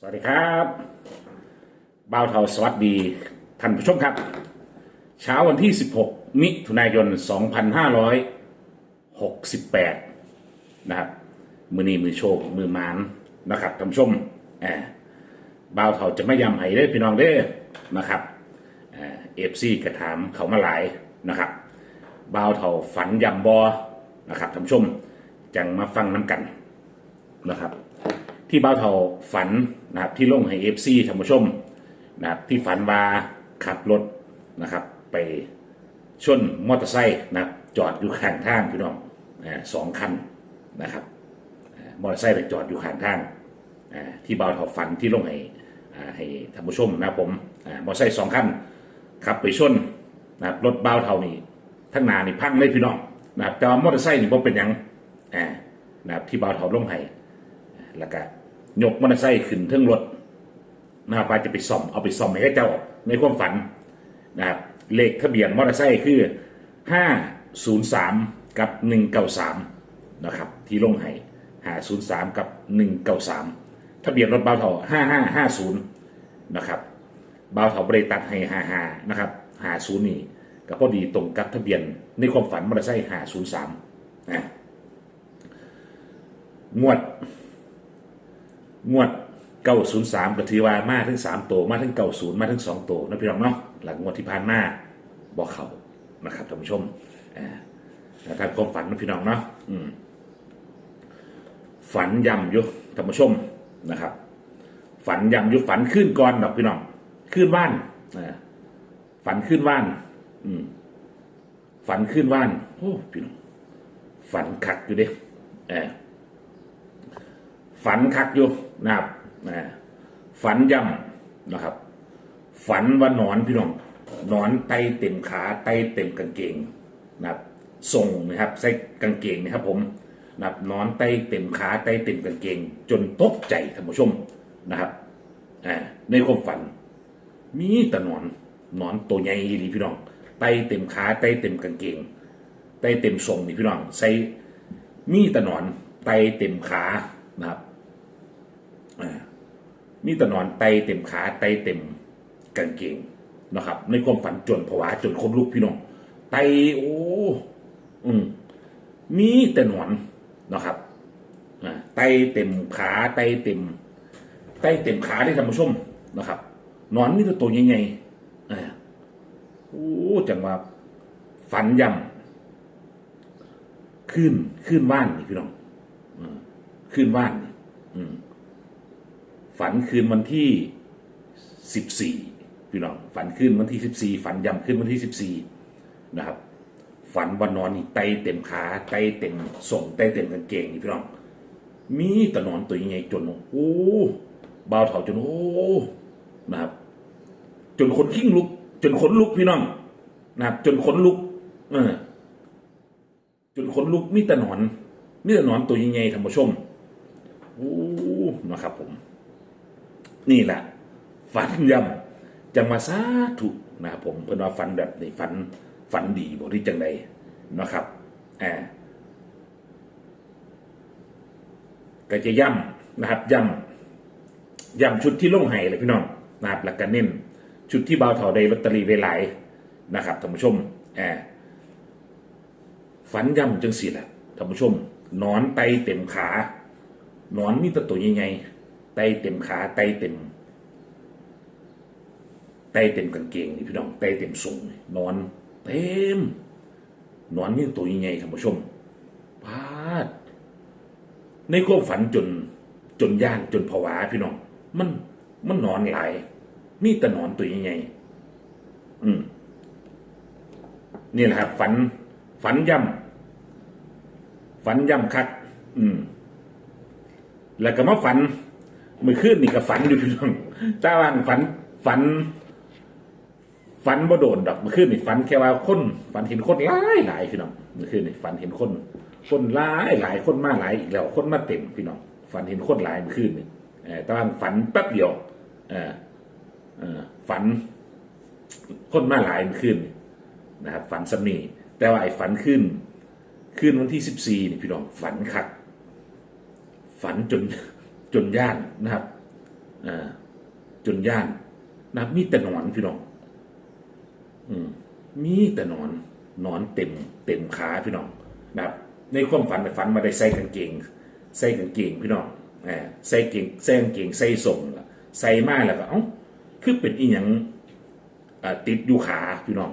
สวัสดีครับบ่าวเทาสวัสดีท่านผู้ชมครับ เช้าวันที่ 16 มิถุนายน 2568 นะครับ มือนี้มือโชค มือหมานนะครับท่านผู้ชมแอบบ่าวเทาจะไม่ยำไห้ได้พี่น้องเด้อนะครับเอฟซีกระถามเขามาหลายนะครับบ่าวเทาฝันยำบอนะครับท่านผู้ชม จังมาฟังน้ำกันนะครับ ที่บ้าวเทาฝัน นะครับที่ลงให้เอฟซีท่านผู้ชมนะครับที่ฝันว่าขับรถนะครับ ไปชนมอเตอร์ไซค์นะครับจอดอยู่ข้างทางพี่น้องสองคันนะครับมอเตอร์ไซค์ไปจอดอยู่ข้างทางที่บ้าวเทาฝันที่ลงให้อ่าให้ท่านผู้ชมนะผมมอเตอร์ไซค์สองคันขับไปชนนะครับรถบ้าวเท่านี่ทั้งหนานี่พังเลยพี่น้องนะครับแต่ว่ามอเตอร์ไซค์นี่บ่เป็นยังอ่านะครับที่บ้าวเทาลงให้แล้วก็ ยกมอเตอร์ไซค์ขึ้นเทิงรถนะครับว่าจะไปซ่อมเอาไปซ่อมให้เจ้าในความฝันนะครับเลขทะเบียนมอเตอร์ไซค์คือ 503 กับ 193 นะครับ ที่ลงให้503 กับ 193 ทะเบียนรถบ้าวเถา5550 นะครับบ้าวเถาบริตัดให้55นะครับ50นี่ก็พอดีตรงกับทะเบียนในความฝันมอเตอร์ไซค์503นะงวด งวดเก้าศูนย์สามก็ถือว่ามาถึงสามตัวมาถึงเก้าศูนย์มาถึงสองตัวนะพี่น้องเนาะหลังงวดที่ผ่านมาบอกเขานะครับท่านผู้ชมอ่าแต่ทางความฝันนะพี่น้องเนาะอืมฝันยำอยู่ท่านผู้ชมนะครับ ฝันยำอยู่ฝันขึ้นก่อนดอกพี่น้องขึ้นว่านฝันขึ้นว่าน อืมฝันขึ้นว่านโอ้พี่น้องฝันคักอยู่เด้เออ ฝันคักอยู่นะครับนะฝันย่ำนะครับ ฝันว่าหนอนพี่น้องหนอนไตเต็มขาไตเต็มกางเกงนะครับส่งนะครับใส่กางเกงนะครับ ผมนะครับนอนไตเต็มขาไตเต็มกางเกง จนตกใจท่านผู้ชมนะครับอในความฝัน มีแต่หนอนนอนตัวใหญ่ดีพี่น้องไตเต็มขาไตเต็มกางเกงไตเต็มทรงนี่พี่น้องใส่มีแต่หนอนไตเต็มขานะครับ มีแต่นอนไตเต็มขาไตเต็มกางเกงนะครับ ในความฝันจนผวาจนคนลุกพี่น้องไตโอ้อืมมีแต่หนอนนะครับไตเต็มขาไตเต็มไตเต็มขาได้ท่านผู้ชมนะครับหนอนมีแต่ตัวใหญ่ๆอ่โอ้จังว่าฝันยำขึ้นขึ้นว่านนี่พี่น้องขึ้นว่านอืม ฝันคืนวันที่สิบสี่พี่น้องฝันคืนวันที่สิบสี่ฝันยำคืนวันที่สิบสี่นะครับฝันวันนอนนี่ไตเต็มขาไตเต็มส่งไตเต็มกางเกงนี่พี่น้องมีแต่นอนตัวยังไงจนโอ้บ่าวเถาจนโอ้นะครับ จนขนขิ้งลุก จนขนลุกพี่น้องนะครับ จนขนลุก เออจนขนลุกมีแต่หนอนมีแต่หนอนตัวยังไงท่านผู้ชมโอ้นะครับผม นี่แหละฝันย่ำจังมาสาธุนะครับผมเพิ่นว่าฝันแบบนี้ฝันฝันดีบ่ที่จังใดนะครับแอบก็จะย่ำนะครับย่ำย่ำชุดที่ลงไห้เลยพี่น้องนะครับแล้วก็เน้นชุดที่เบาเถาได้ลอตเตอรี่ไว้หลายนะครับท่านผู้ชมแอบฝันย่ำจังสิแหละท่านผู้ชมนอนไตเต็มขานอนมีแตตัวใหญ่ๆ ไตเต็มขาไตเต็มไตเต็มกางเกงนี่พี่น้องไตเต็มทรงนอนเต็มนอนนี่ตัวยังไงท่านผู้ชมพาด ในความฝันจนจนย่านจนผวาพี่น้อง มันมันนอนหลายมีแต่นอนตัวยังไงอืมนี่แหละครับฝัน ฝันย่ำฝันย่ำคัก อืม แล้วก็มาฝัน มื่อคืนนี่ก็ฝันอยู่พี่น้องจ้าว่างฝันฝัน ฝันบ่โดนดอกมื่อคืนนี่ฝันแค่ว่าคนฝันเห็นคนหลายหลายพี่น้องมื่อคืนนี่ฝันเห็นคนคนหลายหลายคนมาหลายอีกแล้วคนมาเต็มพี่น้องฝันเห็นคนหลายมื่อคืนนี่แต่ว่าฝันแป๊บเดียวเออเออฝันคนมาหลายมื่อคืนนี่นะครับ ฝันสมีแต่ว่าไอ้ฝันขึ้นขึ้นวันที่สิบสี่นี่พี่น้องฝันคักฝันจน จนย่านนะครับอ่าจนย่านนะครับมีแต่หนอนพี่น้องอืมมีแต่หนอนหนอนเต็ม เต็มขาพี่น้องนะครับ ในความฝันน่ะฝันมาได้ใส่กางเกง ใส่กางเกงพี่น้องอ่าใส่เกงใส่กางเกงใส่ส่งละใส่มาแล้วก็เอ้าคือเป็นอีหยังอ่าติดอยู่ขาพี่น้อง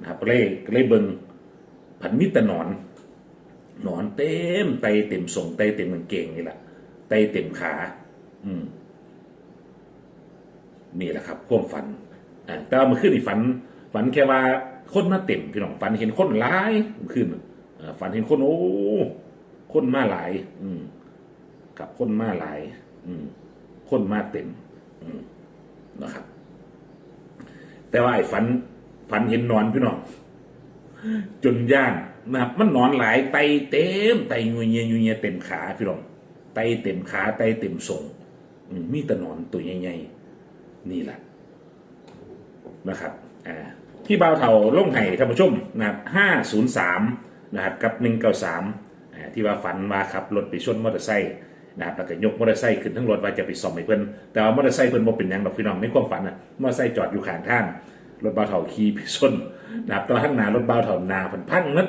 นะครับก็เลยก็เลยเบิงผันมีต่หนอนหนอนเต็มไตเต็มส่งไตเต็มกางเกงนี่แหละ ไตเต็มขา อืม นี่แหละครับความฝันอ่าแต่ว่าเมื่อคืนนี่ฝัน ฝันแค่ว่าคนมาเต็มพี่น้องฝันเห็นคนหลายเมื่อคืนฝันเห็นคนโอ้คนมาหลาย อืมกับคนมาหลาย อืม คนมาเต็ม อืมนะครับ แต่ว่าไอ้ฝัน ฝันเห็นนอนพี่น้องจนย่านนะครับมันนอนหลายไตเต็มไตยุยเงียยุยเงียเต็มขาพี่น้อง ไตเต็มขาไตเต็มทรงมีต่หนอนตัวใหญ่ๆนี่แหละนะครับอ่าที่บ่าวเถาล่งไห้ท่านผู้ชมนะครับห้าศูนย์สามนะครับกับหนึ่งเก้าสามที่ว่าฝันมาขับรถไปชนมอเตอร์ไซค์นะครับแล้วก็ยกมอเตอร์ไซค์ขึ้นทั้งรถว่าจะไปซ่อมให้เพิ่นแต่ว่ามอเตอร์ไซค์เพิ่นบ่เป็นยังดอกพี่น้องในความฝันน่ะมอเตอร์ไซค์จอดอยู่ข้างทางรถเบาเถาขี่ไปชนนะครับตอนข้างหน้ารถเบาเถาหนาพันพังนัด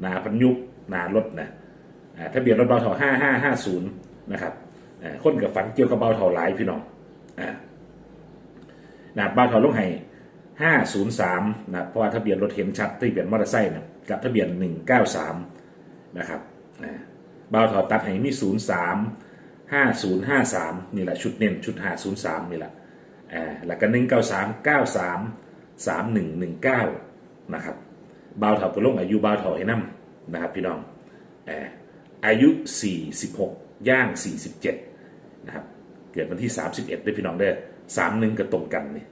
หนาพันยุบหนารถนะอ่า ทะเบียนรถเบาเถาห้าห้าห้าศูนย์นะครับคนกับฝันเกี่ยวกับเบาเถาหลายพี่น้องนะเบาเถาลงให้ห้าศูนย์สามนะเพราะว่าทะเบียนรถเห็นชัดทะเบียนมอเตอร์ไซค์นะกับทะเบียนหนึ่งเก้าสามนะครับเบาเถาตัดให้มีศูนย์สามห้าศูนย์ห้าสามนี่แหละชุดเน้นชุดห้าศูนย์สามนี่แหละอ่าแล้วก็หนึ่งเก้าสามเก้าสามสามหนึ่งหนึ่งเก้านะครับเบาเถาก็ลงอายุเบาเถาให้นํนะครับพี่น้องอ่า อายุสี่สิบหกย่างสี่สิบเจ็ดนะครับ เกิดวันที่สามสิบเอ็ดด้วยพี่น้องเด้อสามหนึ่งก็ตรงกันนี่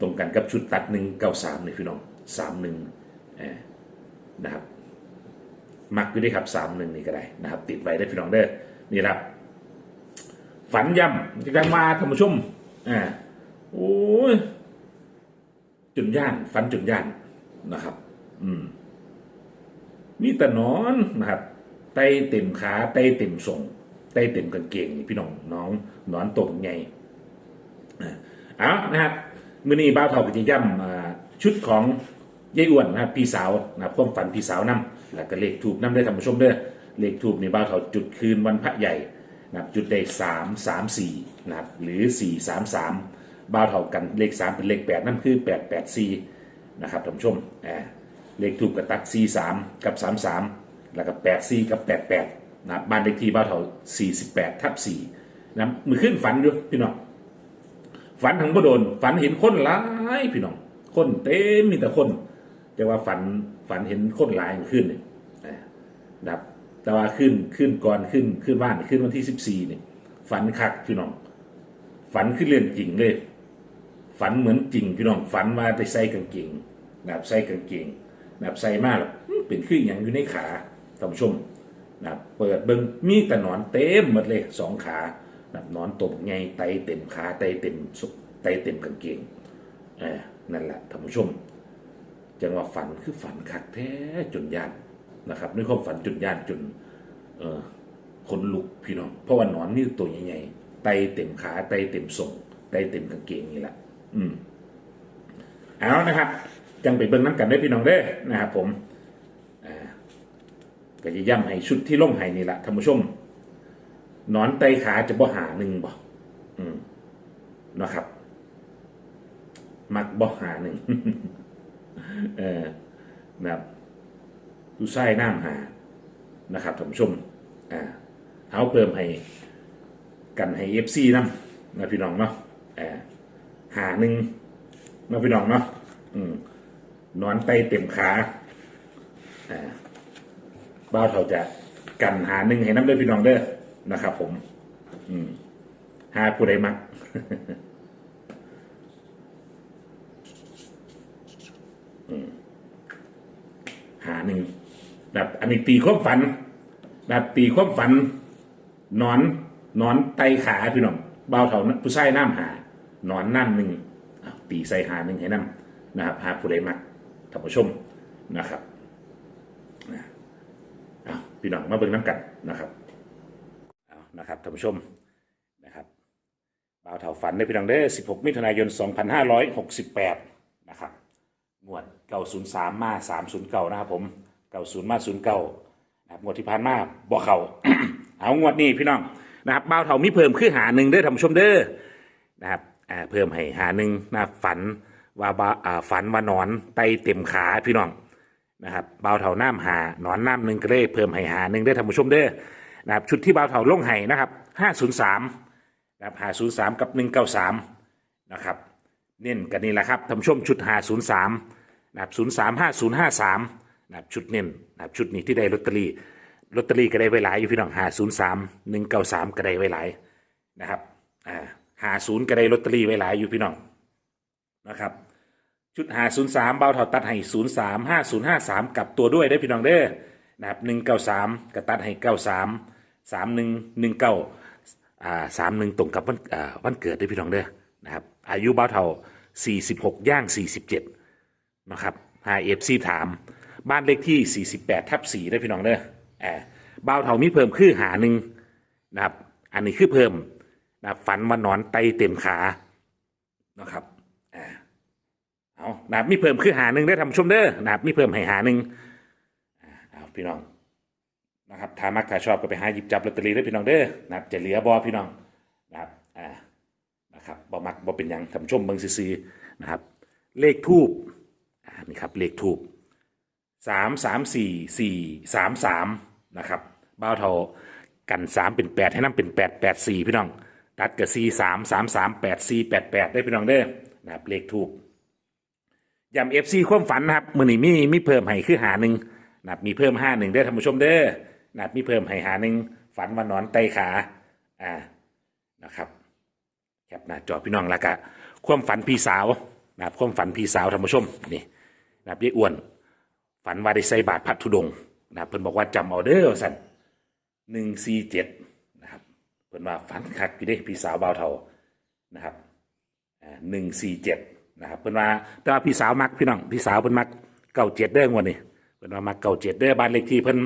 ตรงกันกับชุดตัดหนึ่งเก้าสามนี่พี่น้องสามหนึ่งนะครับ มักอยู่ได้ครับสามหนึ่งนี่ก็ได้นะครับ ติดไว้ได้พี่น้องเด้อนี่ครับ ฝันย่ำจะกันมาท่านผู้ชมอ่าโอ้ยจุนย่านฟันจุนย่านนะครับ อืมมีแต่นอนนะครับ ไตเต็มขาไตเต็มส่งไตเต็มกางเกงนี่พี่น้องน้องนอนตกไงอ่าเอานะครับมือนี้บ้าวเท่ากับจะย่ำชุดของยายอ้วนนะครับพี่สาวนะครับความฝันพี่สาวนำแล้วก็เลขถูกนำได้ท่านผู้ชมเด้อเลขถูกในบ้าวเท่าจุดคืนวันพระใหญ่นะจุดได้สามสามสี่นะครับหรือสี่สามสามบ้าวเท่ากันเลขสามเป็นเลขแปดนั่นคือแปดแปดสี่นะครับท่านผู้ชมอ่าเลขถูกกับตักสี่สามกับสามสาม แล้วก็แปดสี่กับแปดแปดนะบ้านเลขที่บ้าวเท่าสี่สิบแปดทับสี่นะมือขึ้นฝันอยู่พี่น้องฝันทั้งบ่โดน ฝันเห็นคนหลายพี่น้อง คนเต็มมีแต่คนแต่ว่าฝันฝันเห็นคนหลายขึ้นเนี่ยนะครับแต่ว่าขึ้นขึ้นก่อนขึ้นขึ้นบ้านขึ้นวันที่สิบสี่เนี่ยฝันคักพี่น้อง ฝันขึ้นเรื่องจริงเลย ฝันเหมือนจริงพี่น้องฝันมาไปใส่กางเกงนะครับใส่กางเกงนะครับใส่มากหรอกเป็นขึ้นอย่างอยู่ในขา ท่านผู้ชมนะเปิดเบิ้งมีแต่หนอนเต็มหมดเลยสองขานะครับหนอนตบไงไตเต็มขาไตเต็มสุไตเต็มกางเกงเออนั่นแหละท่านผู้ชม จังว่าฝันคือฝันคักแท้จนยานนะครับด้วยความฝันจนยานจนเออขนลุกพี่น้องเพราะว่าหนอนนี่ตัวใหญ่ๆไตเต็มขาไตเต็มส่งไตเต็มกางเกงนี่แหละอืมเอานะครับ จังไปเบิ่งน้ำกันได้พี่น้องเด้อนะครับผม ก็จะย้ำให้ชุดที่ล่มไห้นี่แหละท่านผู้ชมนอนไตขาจะบ่หาหนึ่งบ่อืมนะครับ มักบ่หาหนึ่งเออนะครับดูไส้น้ำหานะครับท่านผู้ชมอ่าเอาเพิ่มให้กันให้เอฟซีนำนะพี่น้องเนาะอ่าหาหนึ่งนะพี่น้องเนาะอืมนอนไตเต็มขาอ่า บ้าวเขาจะกันหาหนึ่งให้น้ำเด้อพี่น้องเด้อนะครับ ผม อืมหาผู้ใดมักหาหนึ่งแบบอันนี้ตีความฝัน แบบตีความฝัน นอน นอนไตขาพี่น้องเบาเท่าผู้ชายน้ำหานอนน้ำหนึ่งตีใส่หาหนึ่งให้น้ำนะครับหาผู้ใดมักท่านผู้ชมนะครับ พี่น้องมาเบิ่งน้ำกันนะครับเอานะครับท่านผู้ชมนะครับบ่าวเถาฝันได้พี่น้องเด้อ16 มิถุนายน 2568 นะครับงวด903 มา 309 นะครับผม 90 มา 09นะครับงวดที่ผ่านมาบ่เขา เอางวดนี้พี่น้องนะครับบ่าวเถามีเพิ่มคือหาหนึ่งเด้อท่านผู้ชมเด้อนะครับอ่าเพิ่มให้หาหนึ่งนะครับฝันว่าบ่าอ่าฝันว่านอนไตเต็มขาพี่น้อง นะครับเบาเถาน้ำหาหนอนน้ำหนึ่งก็ได้เพิ่มให้หาหนึ่งได้ท่านผู้ชมเด้อนะครับชุดที่เบาเถาลงให้นะครับห้าศูนย์สามนะครับหาศูนย์สามกับหนึ่งเก้าสามนะครับเน้นกันนี่แหละครับท่านผู้ชมชุดหาศูนย์สามนะครับศูนย์สามห้าศูนย์ห้าสามนะครับชุดเน้นนะครับชุดนี้ที่ได้ลอตเตอรี่ลอตเตอรี่ก็ได้ไว้หลายอยู่พี่น้องหาศูนย์สามหนึ่งเก้าสามก็ได้ไว้หลายนะครับอ่าหาศูนย์ก็ได้ลอตเตอรี่ไว้หลายอยู่พี่น้องนะครับ ชุดหาศูนย์สามเบาเถาตัดให้ศูนย์สามห้าศูนย์ห้าสามกับตัวด้วยได้พี่น้องเด้อนะครับหนึ่งเก้าสามกระตัดให้เก้าสามสามหนึ่งหนึ่งเก้าอ่าสามหนึ่งตรงกับวันอ่าวันเกิดได้พี่น้องเด้อนะครับอายุเบาเถาสี่สิบหกย่างสี่สิบเจ็ดนะครับหาเอฟซีถาม บ้านเลขที่สี่สิบแปดทับสี่ได้พี่น้องเด้อแอบเบาเถามีเพิ่มคือหาหนึ่งนะครับอันนี้คือเพิ่มนะครับฝันว่านอนไตเต็มขานะครับ เอานะครับมีเพิ่มคือหาหนึ่งได้ทำชมเด้อนะครับมีเพิ่มให้หาหนึ่งเอาพี่น้องนะครับถ้ามักถ้าชอบก็ไปหาหยิบจับลอตเตอรี่ได้พี่น้องเด้อนะครับจะเหลือบอพี่น้องนะครับอ่านะครับบอมักบอเป็นยังทำชมเบิงซื้อๆนะครับ เลขทูบอ่านี่ครับเลขทูบสามสามสี่สี่สามสามนะครับบ้าวเทากันสามเป็นแปดให้น้ำเป็นแปดแปดสี่พี่น้องตัดกับสี่สามสามสามแปดสี่แปดแปดได้พี่น้องเด้อนะครับเลขทูบ ยำเอฟซีความฝันนะครับมือนี้มีมีเพิ่มให้คือหาหนึ่งนะครับมีเพิ่มห้าหนึ่งได้อท่านผู้ชมเด้อนะครับมีเพิ่มให้หาหนึ่งฝันว่านอนไตขาอ่านะครับแคปหน้าจอพี่น้องแล้วก็ความฝันพี่สาวนะครับความฝันพี่สาวท่านผู้ชมนี่นะครับยายอ้วน ฝันว่าได้ใส่บาตรพัดธุดงค์นะครับเพิ่นบอกว่าจำเอาเด้อสันหนึ่งสี่เจ็ดนะครับเพิ่นว่าฝันคักอยู่เด้พี่สาวเบาวเทานะครับหนึ่งสี่เจ็ด นะครับเพิ่นว่าแต่ว่าพี่สาวมักพี่น้องพี่สาวเพิ่นมักเก้าเจ็ดเด้องวดนี้เพิ่นว่ามักเก้าเจ็ดเด้อบ้านเลขที่เพิ่น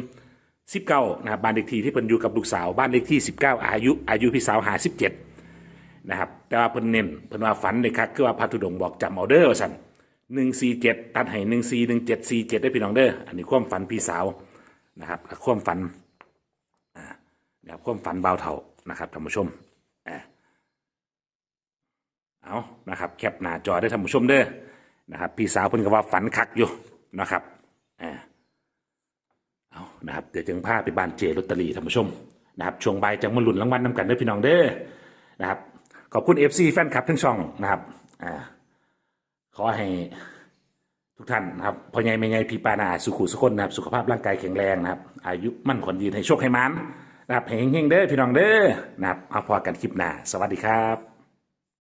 สิบเก้านะครับบ้านเลขที่ที่เพิ่นอยู่กับลูกสาวบ้านเลขที่สิบเก้าอายุอายุพี่สาวหาสิบเจ็ดนะครับแต่ว่าเพิ่นเน้นเพิ่นว่าฝันเลยครับคือว่าพระธุดงค์บอกจำเอาเด้อว่าสั่นหนึ่งสี่เจ็ดตัดให้หนึ่งสี่หนึ่งเจ็ดสี่เจ็ดได้พี่น้องเด้ออันนี้ความฝันพี่สาวนะครับความฝันนะครับความฝันเบาเท่านะครับท่านผู้ชม เอานะครับแคปหน้าจอได้ท่านผู้ชมเด้อนะครับพี่สาวเพิ่นก็ว่าฝันคักอยู่นะครับอ่าเอานะครับเดี๋ยวจึงพาไปบ้านเจลอตเตอรี่ท่านผู้ชมนะครับช่วงบ่ายจังมาหลุนรางวัลนำกันเด้อพี่น้องเด้อนะครับขอบคุณ FC แฟนคลับทั้งช่องนะครับอ่าขอให้ทุกท่านนะครับพ่อใหญ่แม่ใหญ่พี่ปานาสุขุสุคนนะครับสุขภาพร่างกายแข็งแรงนะครับ อายุมั่นขวัญยืนให้โชคให้มันนะครับให้เฮงเด้อพี่น้องเด้อนะครับเอาพอกันคลิปหน้า สวัสดีครับ